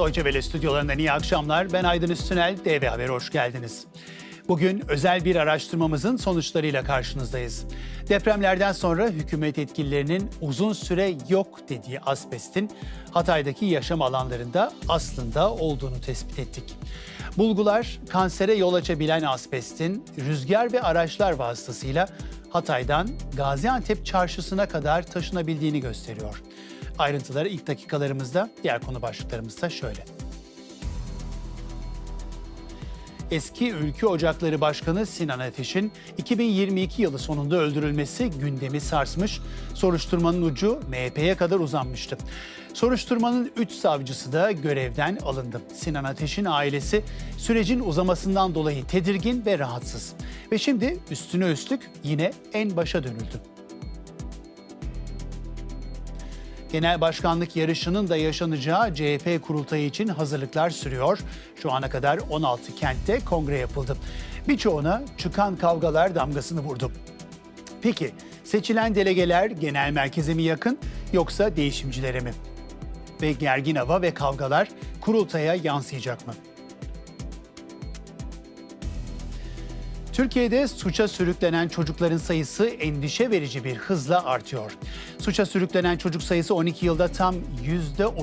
Deutsche Welle stüdyolarından iyi akşamlar. Ben Aydın Üstünel, DV Haber'e hoş geldiniz. Bugün özel bir araştırmamızın sonuçlarıyla karşınızdayız. Depremlerden sonra hükümet yetkililerinin uzun süre yok dediği asbestin Hatay'daki yaşam alanlarında aslında olduğunu tespit ettik. Bulgular kansere yol açabilen asbestin rüzgar ve araçlar vasıtasıyla Hatay'dan Gaziantep çarşısına kadar taşınabildiğini gösteriyor. Ayrıntıları ilk dakikalarımızda, diğer konu başlıklarımızda şöyle. Eski Ülkü Ocakları Başkanı Sinan Ateş'in 2022 yılı sonunda öldürülmesi gündemi sarsmış, soruşturmanın ucu MHP'ye kadar uzanmıştı. Soruşturmanın 3 savcısı da görevden alındı. Sinan Ateş'in ailesi sürecin uzamasından dolayı tedirgin ve rahatsız. Ve şimdi üstüne üstlük yine en başa dönüldü. Genel başkanlık yarışının da yaşanacağı CHP kurultayı için hazırlıklar sürüyor. Şu ana kadar 16 kentte kongre yapıldı. Birçoğuna çıkan kavgalar damgasını vurdu. Peki seçilen delegeler genel merkeze mi yakın yoksa değişimcilere mi? Ve gergin hava ve kavgalar kurultaya yansıyacak mı? Türkiye'de suça sürüklenen çocukların sayısı endişe verici bir hızla artıyor. Suça sürüklenen çocuk sayısı 12 yılda tam %30,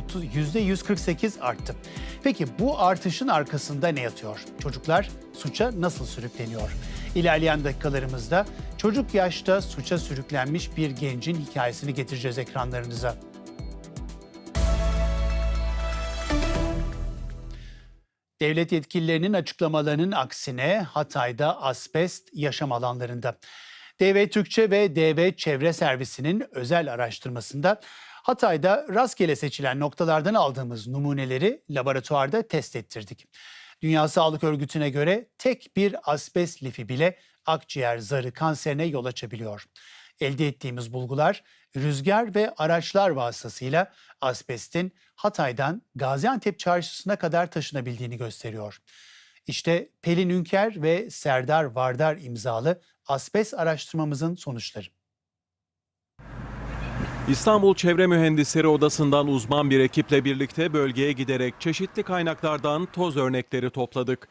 %148 arttı. Peki bu artışın arkasında ne yatıyor? Çocuklar suça nasıl sürükleniyor? İlerleyen dakikalarımızda çocuk yaşta suça sürüklenmiş bir gencin hikayesini getireceğiz ekranlarınıza. Devlet yetkililerinin açıklamalarının aksine Hatay'da asbest yaşam alanlarında. DV Türkçe ve DV Çevre Servisi'nin özel araştırmasında Hatay'da rastgele seçilen noktalardan aldığımız numuneleri laboratuvarda test ettirdik. Dünya Sağlık Örgütü'ne göre tek bir asbest lifi bile akciğer zarı kanserine yol açabiliyor. Elde ettiğimiz bulgular rüzgar ve araçlar vasıtasıyla asbestin Hatay'dan Gaziantep çarşısına kadar taşınabildiğini gösteriyor. İşte Pelin Ünker ve Serdar Vardar imzalı asbest araştırmamızın sonuçları. İstanbul Çevre Mühendisleri Odası'ndan uzman bir ekiple birlikte bölgeye giderek çeşitli kaynaklardan toz örnekleri topladık.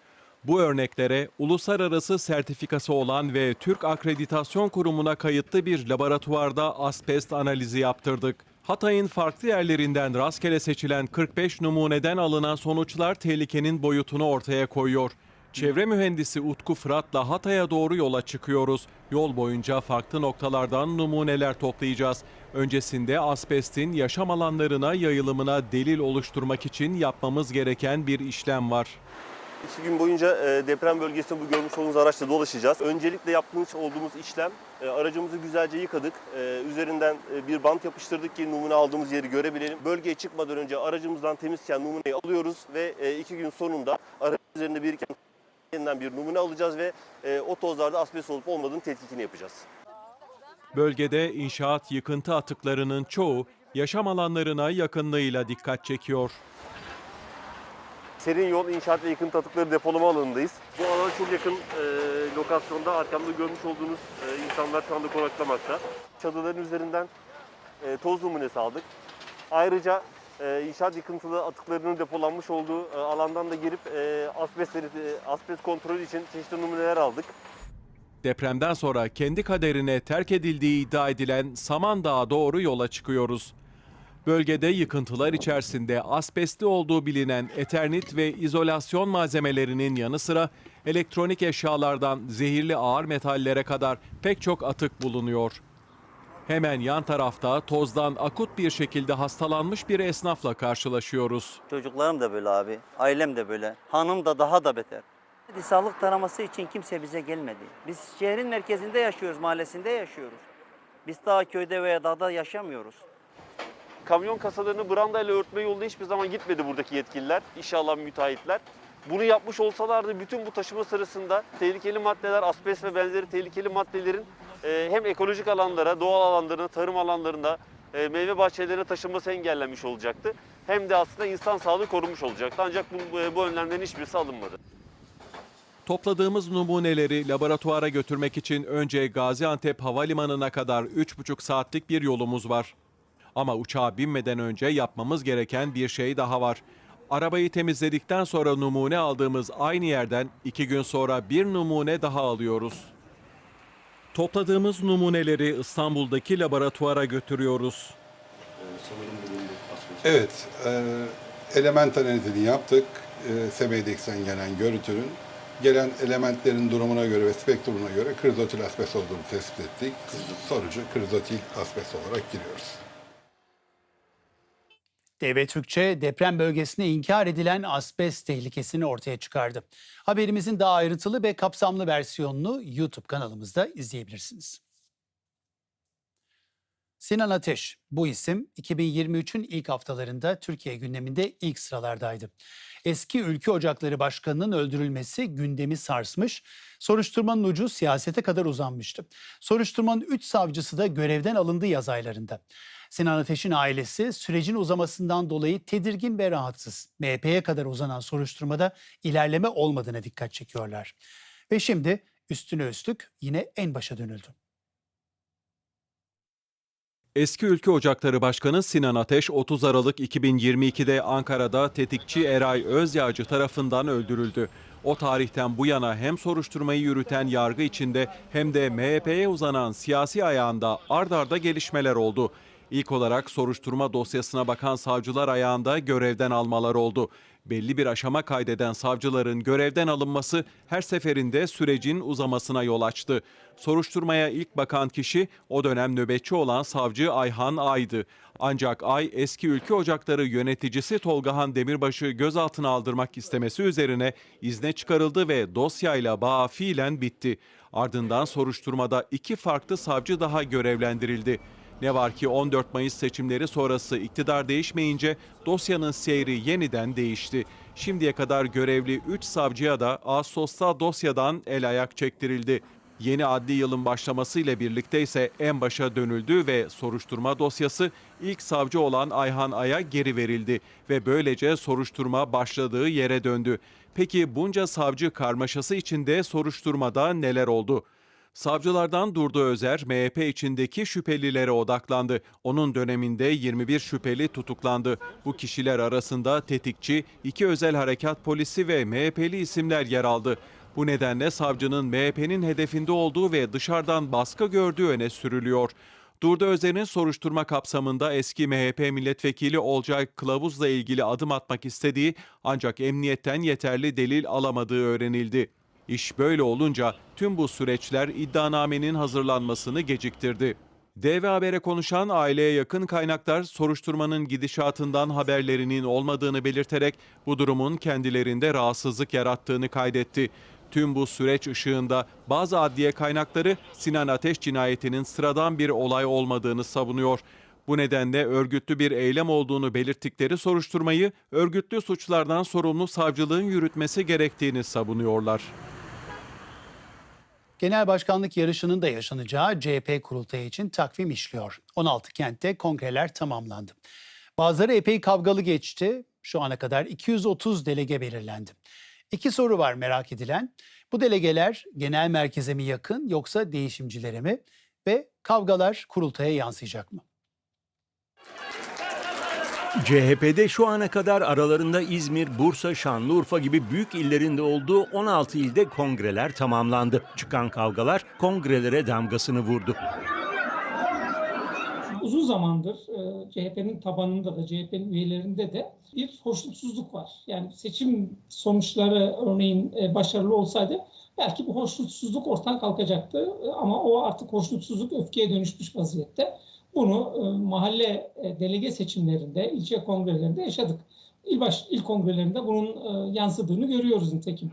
Bu örneklere uluslararası sertifikası olan ve Türk Akreditasyon Kurumu'na kayıtlı bir laboratuvarda asbest analizi yaptırdık. Hatay'ın farklı yerlerinden rastgele seçilen 45 numuneden alınan sonuçlar tehlikenin boyutunu ortaya koyuyor. Çevre mühendisi Utku Fırat'la Hatay'a doğru yola çıkıyoruz. Yol boyunca farklı noktalardan numuneler toplayacağız. Öncesinde asbestin yaşam alanlarına yayılımına delil oluşturmak için yapmamız gereken bir işlem var. İki gün boyunca e, deprem bölgesinde bu görmüş olduğunuz araçla dolaşacağız. Öncelikle yapmış olduğumuz işlem e, aracımızı güzelce yıkadık. E, Üzerinden bir bant yapıştırdık ki numune aldığımız yeri görebilelim. Bölgeye çıkmadan önce aracımızdan temizken numuneyi alıyoruz ve iki gün sonunda aracın üzerinde biriken yeniden bir numune alacağız ve o tozlarda asbest olup olmadığını tetkikini yapacağız. Bölgede inşaat yıkıntı atıklarının çoğu yaşam alanlarına yakınlığıyla dikkat çekiyor. Serin yol inşaat ve yıkıntı atıkları depolama alanındayız. Bu alana çok yakın e, lokasyonda arkamda görmüş olduğunuz e, insanlar şu anda konaklamakta. Çadırların üzerinden e, toz numunesi aldık. Ayrıca e, inşaat yıkıntılı atıklarının depolanmış olduğu e, alandan da girip e, asbestleri, e, asbest kontrolü için çeşitli numuneler aldık. Depremden sonra kendi kaderine terk edildiği iddia edilen Samandağ'a doğru yola çıkıyoruz. Bölgede yıkıntılar içerisinde asbestli olduğu bilinen eternit ve izolasyon malzemelerinin yanı sıra elektronik eşyalardan zehirli ağır metallere kadar pek çok atık bulunuyor. Hemen yan tarafta tozdan akut bir şekilde hastalanmış bir esnafla karşılaşıyoruz. Çocuklarım da böyle abi. Ailem de böyle. Hanım da daha da beter. Sağlık taraması için kimse bize gelmedi. Biz şehrin merkezinde yaşıyoruz, mahallesinde yaşıyoruz. Biz daha köyde veya dağda yaşamıyoruz. Kamyon kasalarını brandayla örtme yolunda hiçbir zaman gitmedi buradaki yetkililer, inşallah müteahhitler. Bunu yapmış olsalardı bütün bu taşıma sırasında tehlikeli maddeler, asbest ve benzeri tehlikeli maddelerin e, hem ekolojik alanlara, doğal alanlarına, tarım alanlarında, e, meyve bahçelerine taşınması engellenmiş olacaktı. Hem de aslında insan sağlığı korunmuş olacaktı. Ancak bu, bu önlemlerin hiçbirisi alınmadı. Topladığımız numuneleri laboratuvara götürmek için önce Gaziantep Havalimanı'na kadar 3,5 saatlik bir yolumuz var. Ama uçağa binmeden önce yapmamız gereken bir şey daha var. Arabayı temizledikten sonra numune aldığımız aynı yerden iki gün sonra bir numune daha alıyoruz. Topladığımız numuneleri İstanbul'daki laboratuvara götürüyoruz. Evet, e, element analizini yaptık. E, Semeydeks'ten gelen görüntünün gelen elementlerin durumuna göre ve spektrumuna göre krizotil asbest olduğunu tespit ettik. Sonucu krizotil asbest olarak giriyoruz. DV Türkçe deprem bölgesine inkar edilen asbest tehlikesini ortaya çıkardı. Haberimizin daha ayrıntılı ve kapsamlı versiyonunu YouTube kanalımızda izleyebilirsiniz. Sinan Ateş, bu isim 2023'ün ilk haftalarında Türkiye gündeminde ilk sıralardaydı. Eski Ülke Ocakları Başkanı'nın öldürülmesi gündemi sarsmış, soruşturmanın ucu siyasete kadar uzanmıştı. Soruşturmanın 3 savcısı da görevden alındı yaz aylarında. Sinan Ateş'in ailesi sürecin uzamasından dolayı tedirgin ve rahatsız. MHP'ye kadar uzanan soruşturmada ilerleme olmadığına dikkat çekiyorlar. Ve şimdi üstüne üstlük yine en başa dönüldü. Eski Ülke Ocakları Başkanı Sinan Ateş 30 Aralık 2022'de Ankara'da tetikçi Eray Özyağcı tarafından öldürüldü. O tarihten bu yana hem soruşturmayı yürüten yargı içinde hem de MHP'ye uzanan siyasi ayağında ard arda gelişmeler oldu. İlk olarak soruşturma dosyasına bakan savcılar ayağında görevden almalar oldu. Belli bir aşama kaydeden savcıların görevden alınması her seferinde sürecin uzamasına yol açtı. Soruşturmaya ilk bakan kişi o dönem nöbetçi olan savcı Ayhan Ay'dı. Ancak Ay eski ülke ocakları yöneticisi Tolgahan Demirbaş'ı gözaltına aldırmak istemesi üzerine izne çıkarıldı ve dosyayla bağı fiilen bitti. Ardından soruşturmada iki farklı savcı daha görevlendirildi. Ne var ki 14 Mayıs seçimleri sonrası iktidar değişmeyince dosyanın seyri yeniden değişti. Şimdiye kadar görevli 3 savcıya da Ağustos'ta dosyadan el ayak çektirildi. Yeni adli yılın başlamasıyla birlikte ise en başa dönüldü ve soruşturma dosyası ilk savcı olan Ayhan Ay'a geri verildi ve böylece soruşturma başladığı yere döndü. Peki bunca savcı karmaşası içinde soruşturmada neler oldu? Savcılardan Durdu Özer, MHP içindeki şüphelilere odaklandı. Onun döneminde 21 şüpheli tutuklandı. Bu kişiler arasında tetikçi, iki özel harekat polisi ve MHP'li isimler yer aldı. Bu nedenle savcının MHP'nin hedefinde olduğu ve dışarıdan baskı gördüğü öne sürülüyor. Durdu Özer'in soruşturma kapsamında eski MHP milletvekili Olcay Kılavuz'la ilgili adım atmak istediği ancak emniyetten yeterli delil alamadığı öğrenildi. İş böyle olunca tüm bu süreçler iddianamenin hazırlanmasını geciktirdi. DV Haber'e konuşan aileye yakın kaynaklar soruşturmanın gidişatından haberlerinin olmadığını belirterek bu durumun kendilerinde rahatsızlık yarattığını kaydetti. Tüm bu süreç ışığında bazı adliye kaynakları Sinan Ateş cinayetinin sıradan bir olay olmadığını savunuyor. Bu nedenle örgütlü bir eylem olduğunu belirttikleri soruşturmayı örgütlü suçlardan sorumlu savcılığın yürütmesi gerektiğini savunuyorlar. Genel başkanlık yarışının da yaşanacağı CHP kurultayı için takvim işliyor. 16 kentte kongreler tamamlandı. Bazıları epey kavgalı geçti. Şu ana kadar 230 delege belirlendi. İki soru var merak edilen. Bu delegeler genel merkeze mi yakın yoksa değişimcilere mi? Ve kavgalar kurultaya yansıyacak mı? CHP'de şu ana kadar aralarında İzmir, Bursa, Şanlıurfa gibi büyük illerin de olduğu 16 ilde kongreler tamamlandı. Çıkan kavgalar kongrelere damgasını vurdu. Uzun zamandır e, CHP'nin tabanında da CHP'nin üyelerinde de bir hoşnutsuzluk var. Yani seçim sonuçları örneğin e, başarılı olsaydı belki bu hoşnutsuzluk ortadan kalkacaktı. E, Ama o artık hoşnutsuzluk öfkeye dönüşmüş vaziyette. Bunu e, mahalle e, delege seçimlerinde, ilçe kongrelerinde yaşadık. İl, baş, il kongrelerinde bunun e, yansıdığını görüyoruz nitekim.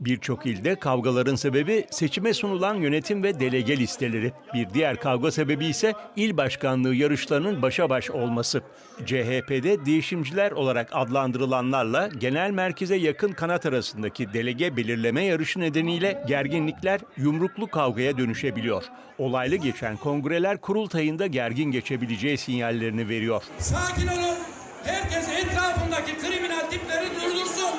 Birçok ilde kavgaların sebebi seçime sunulan yönetim ve delege listeleri. Bir diğer kavga sebebi ise il başkanlığı yarışlarının başa baş olması. CHP'de değişimciler olarak adlandırılanlarla genel merkeze yakın kanat arasındaki delege belirleme yarışı nedeniyle gerginlikler yumruklu kavgaya dönüşebiliyor. Olaylı geçen kongreler kurultayında gergin geçebileceği sinyallerini veriyor. Sakin olun. Herkes etrafındaki kriminal tipleri durdursun.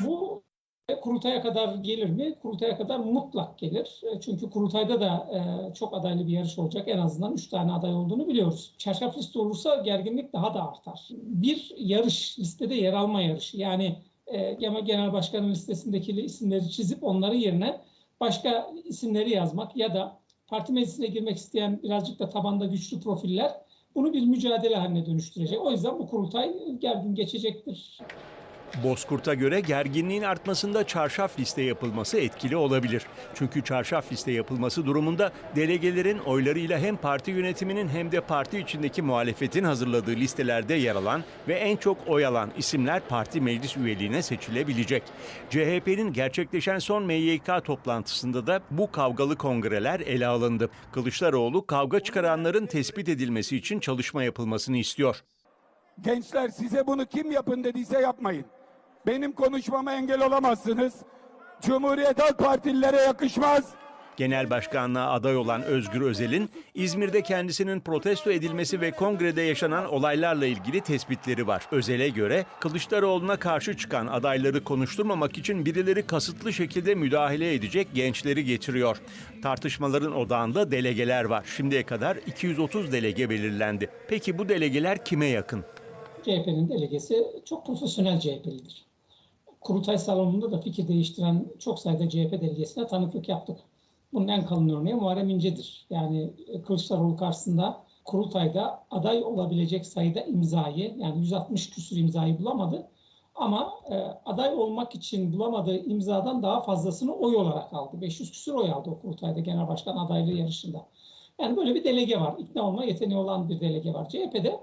Bu E, Kurultaya kadar gelir mi? Kurultaya kadar mutlak gelir. E, Çünkü kurultayda da e, çok adaylı bir yarış olacak. En azından 3 tane aday olduğunu biliyoruz. Çarşaf liste olursa gerginlik daha da artar. Bir yarış, listede yer alma yarışı. Yani e, Genel Başkanın listesindeki isimleri çizip onları yerine başka isimleri yazmak ya da parti meclisine girmek isteyen birazcık da tabanda güçlü profiller bunu bir mücadele haline dönüştürecek. O yüzden bu kurultay gergin geçecektir. Bozkurt'a göre gerginliğin artmasında çarşaf liste yapılması etkili olabilir. Çünkü çarşaf liste yapılması durumunda delegelerin oylarıyla hem parti yönetiminin hem de parti içindeki muhalefetin hazırladığı listelerde yer alan ve en çok oy alan isimler parti meclis üyeliğine seçilebilecek. CHP'nin gerçekleşen son MYK toplantısında da bu kavgalı kongreler ele alındı. Kılıçdaroğlu kavga çıkaranların tespit edilmesi için çalışma yapılmasını istiyor. Gençler size bunu kim yapın dediyse yapmayın. Benim konuşmama engel olamazsınız. Cumhuriyet Halk Partililere yakışmaz. Genel başkanlığa aday olan Özgür Özel'in İzmir'de kendisinin protesto edilmesi ve kongrede yaşanan olaylarla ilgili tespitleri var. Özel'e göre Kılıçdaroğlu'na karşı çıkan adayları konuşturmamak için birileri kasıtlı şekilde müdahale edecek gençleri getiriyor. Tartışmaların odağında delegeler var. Şimdiye kadar 230 delege belirlendi. Peki bu delegeler kime yakın? CHP'nin delegesi çok profesyonel CHP'lidir. Kurultay salonunda da fikir değiştiren çok sayıda CHP delegesine tanıklık yaptık. Bunun en kalın örneği Muharrem İnce'dir. Yani e, Kılıçdaroğlu karşısında kurultayda aday olabilecek sayıda imzayı yani 160 küsur imzayı bulamadı. Ama e, aday olmak için bulamadığı imzadan daha fazlasını oy olarak aldı. 500 küsur oy aldı o kurultayda genel başkan adaylığı yarışında. Yani böyle bir delege var. İkna olma yeteneği olan bir delege var. CHP'de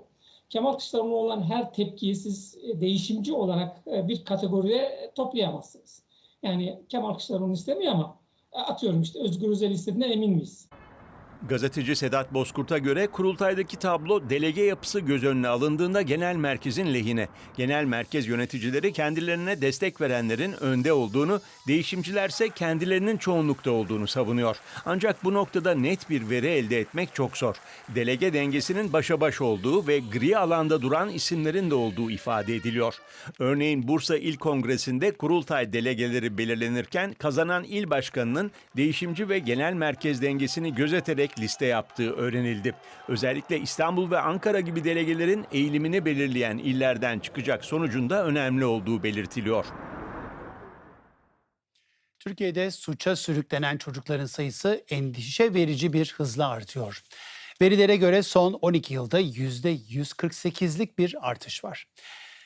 Kemal Kılıçdaroğlu'na olan her tepkiyi siz e, değişimci olarak e, bir kategoriye toplayamazsınız. Yani Kemal Kılıçdaroğlu istemiyor ama e, atıyorum işte Özgür Özel istediğine emin miyiz? Gazeteci Sedat Bozkurt'a göre kurultaydaki tablo delege yapısı göz önüne alındığında genel merkezin lehine. Genel merkez yöneticileri kendilerine destek verenlerin önde olduğunu, değişimcilerse kendilerinin çoğunlukta olduğunu savunuyor. Ancak bu noktada net bir veri elde etmek çok zor. Delege dengesinin başa baş olduğu ve gri alanda duran isimlerin de olduğu ifade ediliyor. Örneğin Bursa İl Kongresi'nde kurultay delegeleri belirlenirken kazanan il başkanının değişimci ve genel merkez dengesini gözeterek liste yaptığı öğrenildi. Özellikle İstanbul ve Ankara gibi delegelerin eğilimini belirleyen illerden çıkacak sonucunda önemli olduğu belirtiliyor. Türkiye'de suça sürüklenen çocukların sayısı endişe verici bir hızla artıyor. Verilere göre son 12 yılda %148'lik bir artış var.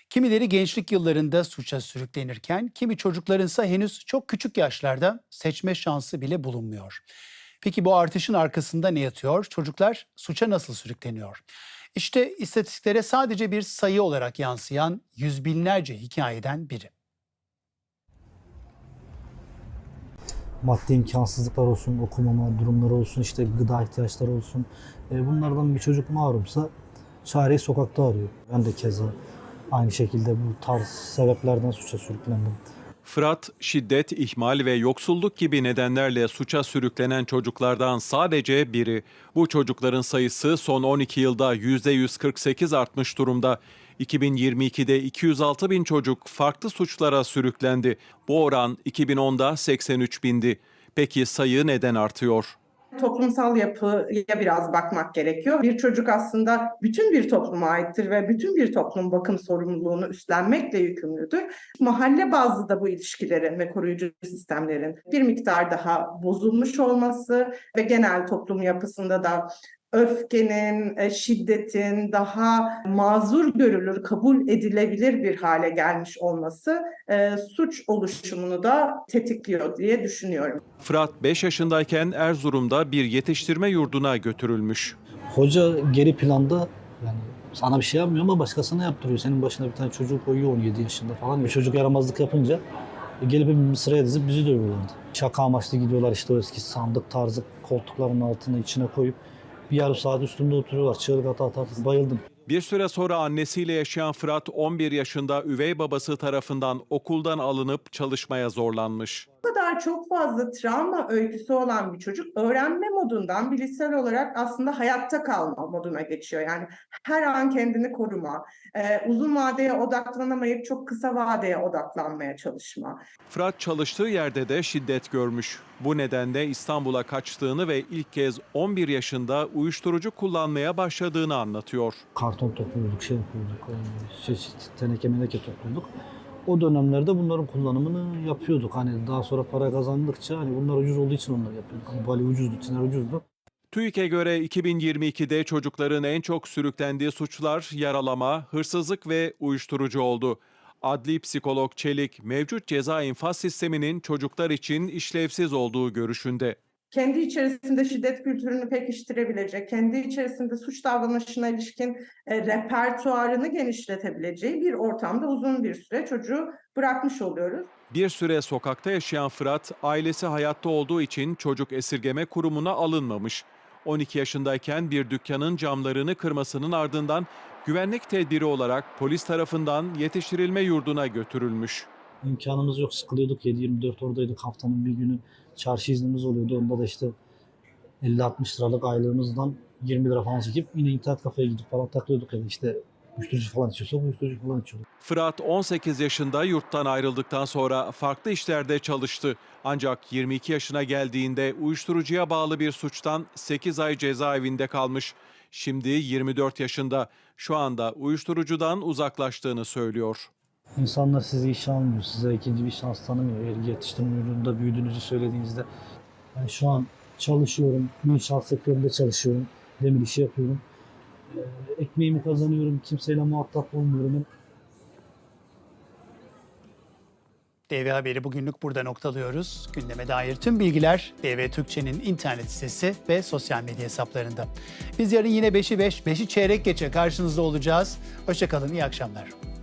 Kimileri gençlik yıllarında suça sürüklenirken kimi çocukların ise henüz çok küçük yaşlarda seçme şansı bile bulunmuyor. Peki bu artışın arkasında ne yatıyor? Çocuklar suça nasıl sürükleniyor? İşte istatistiklere sadece bir sayı olarak yansıyan yüz binlerce hikayeden biri. maddi imkansızlıklar olsun, okumama durumları olsun, işte gıda ihtiyaçları olsun. E, bunlardan bir çocuk mahrumsa çareyi sokakta arıyor. Ben de keza aynı şekilde bu tarz sebeplerden suça sürüklendim. Fırat, şiddet, ihmal ve yoksulluk gibi nedenlerle suça sürüklenen çocuklardan sadece biri. Bu çocukların sayısı son 12 yılda %148 artmış durumda. 2022'de 206 bin çocuk farklı suçlara sürüklendi. Bu oran 2010'da 83 bindi. Peki sayı neden artıyor? Toplumsal yapıya biraz bakmak gerekiyor. Bir çocuk aslında bütün bir topluma aittir ve bütün bir toplum bakım sorumluluğunu üstlenmekle yükümlüdür. Mahalle bazlı da bu ilişkilerin ve koruyucu sistemlerin bir miktar daha bozulmuş olması ve genel toplum yapısında da öfkenin, e, şiddetin daha mazur görülür, kabul edilebilir bir hale gelmiş olması e, suç oluşumunu da tetikliyor diye düşünüyorum. Fırat 5 yaşındayken Erzurum'da bir yetiştirme yurduna götürülmüş. Hoca geri planda yani sana bir şey yapmıyor ama başkasına yaptırıyor. Senin başına bir tane çocuk koyuyor 17 yaşında falan. Bir çocuk yaramazlık yapınca e, gelip bir sıraya dizip bizi dövüyorlardı. Şaka amaçlı gidiyorlar işte o eski sandık tarzı koltukların altına içine koyup bir yarım saat üstünde oturuyorlar. Çığlık ata ata bayıldım. Bir süre sonra annesiyle yaşayan Fırat 11 yaşında üvey babası tarafından okuldan alınıp çalışmaya zorlanmış. Kadar çok fazla travma öyküsü olan bir çocuk öğrenme modundan bilişsel olarak aslında hayatta kalma moduna geçiyor. Yani her an kendini koruma, e, uzun vadeye odaklanamayıp çok kısa vadeye odaklanmaya çalışma. Fırat çalıştığı yerde de şiddet görmüş. Bu nedenle İstanbul'a kaçtığını ve ilk kez 11 yaşında uyuşturucu kullanmaya başladığını anlatıyor. Karton topluyorduk, şey yapıyorduk, e, çeşit teneke meneke topluyorduk. O dönemlerde bunların kullanımını yapıyorduk. Hani daha sonra para kazandıkça hani bunlar ucuz olduğu için onları yapıyorduk. Hani bali ucuzdu, tiner ucuzdu. TÜİK'e göre 2022'de çocukların en çok sürüklendiği suçlar yaralama, hırsızlık ve uyuşturucu oldu. Adli psikolog Çelik, mevcut ceza infaz sisteminin çocuklar için işlevsiz olduğu görüşünde. Kendi içerisinde şiddet kültürünü pekiştirebilecek, kendi içerisinde suç davranışına ilişkin e, repertuarını genişletebileceği bir ortamda uzun bir süre çocuğu bırakmış oluyoruz. Bir süre sokakta yaşayan Fırat, ailesi hayatta olduğu için çocuk esirgeme kurumuna alınmamış. 12 yaşındayken bir dükkanın camlarını kırmasının ardından güvenlik tedbiri olarak polis tarafından yetiştirilme yurduna götürülmüş. İmkanımız yok, sıkılıyorduk. 7-24 oradaydık. Haftanın bir günü çarşı iznimiz oluyordu. Onda da işte 50-60 liralık aylığımızdan 20 lira falan çekip yine internet kafeye gidip falan takılıyorduk. Yani işte uyuşturucu falan içiyorsak uyuşturucu falan içiyorduk. Fırat 18 yaşında yurttan ayrıldıktan sonra farklı işlerde çalıştı. Ancak 22 yaşına geldiğinde uyuşturucuya bağlı bir suçtan 8 ay cezaevinde kalmış. Şimdi 24 yaşında. Şu anda uyuşturucudan uzaklaştığını söylüyor. İnsanlar sizi işe almıyor, size ikinci bir şans tanımıyor. Eğer yetiştirme yurdunda büyüdüğünüzü söylediğinizde ben şu an çalışıyorum, inşaat sektöründe çalışıyorum, demir işi yapıyorum. Ee, ekmeğimi kazanıyorum, kimseyle muhatap olmuyorum. DV Haberi bugünlük burada noktalıyoruz. Gündeme dair tüm bilgiler DV Türkçe'nin internet sitesi ve sosyal medya hesaplarında. Biz yarın yine 5'i 5, 5'i çeyrek geçe karşınızda olacağız. Hoşçakalın, iyi akşamlar.